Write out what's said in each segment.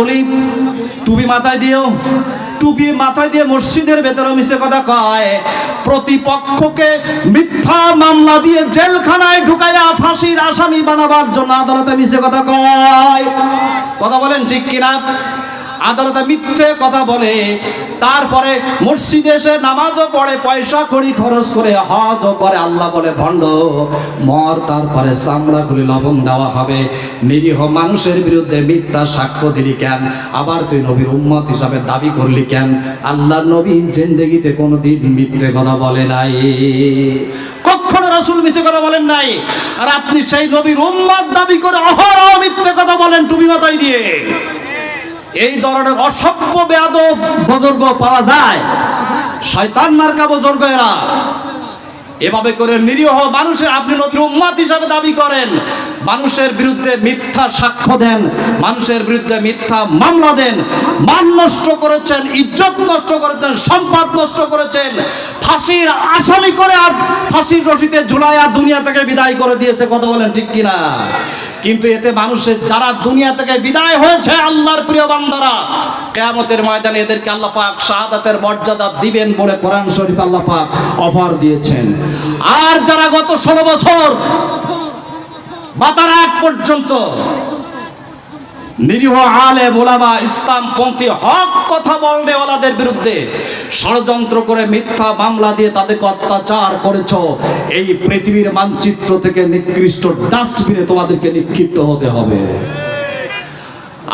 বলি, টুপি মাথায় দিও টুপি মাথায় দিয়ে মসজিদের ভেতরে মিশে কথা কয়, প্রতিপক্ষকে মিথ্যা মামলা দিয়ে জেলখানায় ঢুকাইয়া ফাঁসির আসামি বানাবার জন্য আদালতে মিশে কথা কয়। কথা বলেন ঠিক কিনা? আদালতে মিথ্যে কথা বলে, তারপরে মসজিদে এসে নামাজও পড়ে, পয়সা কড়ি খরচ করে, হজও করে, আল্লাহ বলে, ভণ্ড, মর, তারপরে চামড়া, খুলে, লবণ দেওয়া হবে। নিরীহ মানুষের বিরুদ্ধে মিথ্যা সাক্ষ্য দিলি কেন? আবার তুই নবীর উম্মত হিসাবে দাবি করলি কেন? আল্লাহ নবী জিন্দেগিতে কোনো দিন মিথ্যে কথা বলে নাই। কখনো রাসূল মিথ্যে কথা বলেন নাই? আর আপনি সেই নবীর উম্মত দাবি করে অহরহ মিথ্যে কথা বলেন টুপি মাথায় দিয়ে। এই ধরনের অসভ্য বেয়াদ বুজুর্গ পাওয়া যায়। শয়তান মার্কা বজর্গ এরা। এভাবে করে নিরীহ মানুষের আপনি নবীর উম্মাত হিসাবে দাবি করেন। মানুষের বিরুদ্ধে মিথ্যা সাক্ষ্য দেন, মানুষের বিরুদ্ধে মিথ্যা মামলা দেন। মান নষ্ট করেছেন, ইজ্জত নষ্ট করেছেন, সম্পদ নষ্ট করেছেন। ফাঁসির আসামি করে আর ফাঁসির রশিতে ঝুলাইয়া দুনিয়া থেকে বিদায় করে দিয়েছে, কথা বলেন ঠিক কিনা? কিন্তু এতে মানুষের যারা দুনিয়া থেকে বিদায় হয়েছে আল্লাহর প্রিয় বান্দারা, কেয়ামতের ময়দানে এদেরকে আল্লাহ পাক শাহাদাতের মর্যাদা দিবেন বলে কোরআন শরীফ আল্লাহ পাক অফার দিয়েছেন। আর যারা গত ষোলো বছর মাতার আগ পর্যন্ত নিরীহ আলে বোলামা ইসলাম পন্থী হক কথা বলবে ওলাদের বিরুদ্ধে ষড়যন্ত্র করে মিথ্যা মামলা দিয়ে তাদেরকে অত্যাচার করেছ। এই পৃথিবীর মানচিত্র থেকে নিকৃষ্ট ডাস্টবিনে তোমাদেরকে নিক্ষিপ্ত হতে হবে।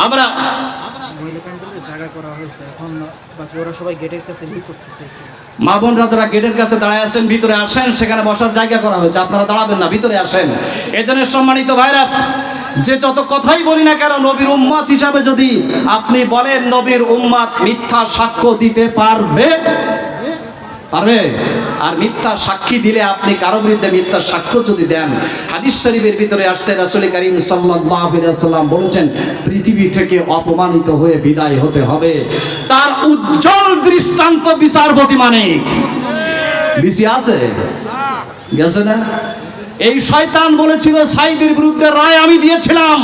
আমরা মা বোনরা যারা গেটের কাছে দাঁড়ায় আছেন, ভিতরে আসেন, সেখানে বসার জায়গা করা হয়েছে। আপনারা দাঁড়াবেন না, ভিতরে আসেন। এজন্য সম্মানিত ভাইরা যে যত কথাই বলি না কেন, নবীর উম্মাত হিসাবে যদি আপনি বলেন নবীর উম্মাত মিথ্যা সাক্ষ্য দিতে পারবে? পারবে? আর মিথ্যা সাক্ষী দিলে আপনি কারও বিরুদ্ধে মিথ্যা সাক্ষ্য যদি দেন? হাদিস শরীফের ভিতরে আসছে, রাসূল করিম ওয়াসাল্লাম বলেছেন, পৃথিবী থেকে অপমানিত হয়ে বিদায় হতে হবে। তার উজ্জ্বল দৃষ্টান্ত বিচারপতি মানিক। বিসি আছে? গেছে না? এই শয়তান বলেছিল সাইদের বিরুদ্ধে রায় আমি দিয়েছিলাম।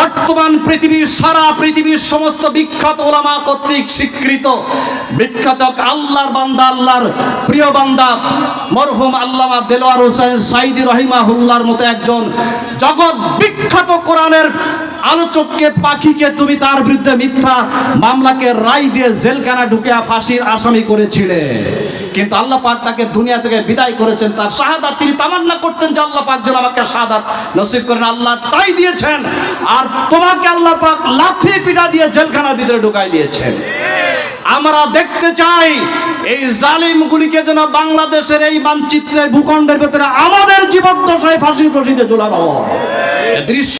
বর্তমান পৃথিবীর, সারা পৃথিবীর সমস্ত বিখ্যাত ওলামা কর্তৃক স্বীকৃত, বিখ্যাত আল্লাহর বান্দা, আল্লাহর প্রিয় বান্দা, মরহুম আল্লামা দেলোয়ার হোসেন সাইদি রহিমাহুল্লার মতো একজন জগৎ বিখ্যাত কোরআনের আলোচককে, পাখিকে তুমি তার বিরুদ্ধে মিথ্যা মামলাকে, রায় দিয়ে জেলখানা ঢুকে ফাঁসির আসামি করেছিলে। কিন্তু আল্লাহ পাক তাকে দুনিয়া থেকে বিদায় করেছেন, তার শাহাদাত তিনি তামান্না করতেন যে আল্লাহ পাক যেন আমাকে শাহাদাত নসিব করেন আল্লাহ তাই দিয়েছেন, আর তোমাকে আল্লাহ পাক লাথি পিটা দিয়ে জেলখানার ভিতরে ঢুকাই দিয়েছেন আমরা দেখতে চাই এই জালিমগুলিকে যেন বাংলাদেশের এই মানচিত্রের ভূখণ্ডের ভেতরে আমাদের জীবদ্দশায় ফাঁসির রশিদে ঝোলানো হয়। দৃশ্য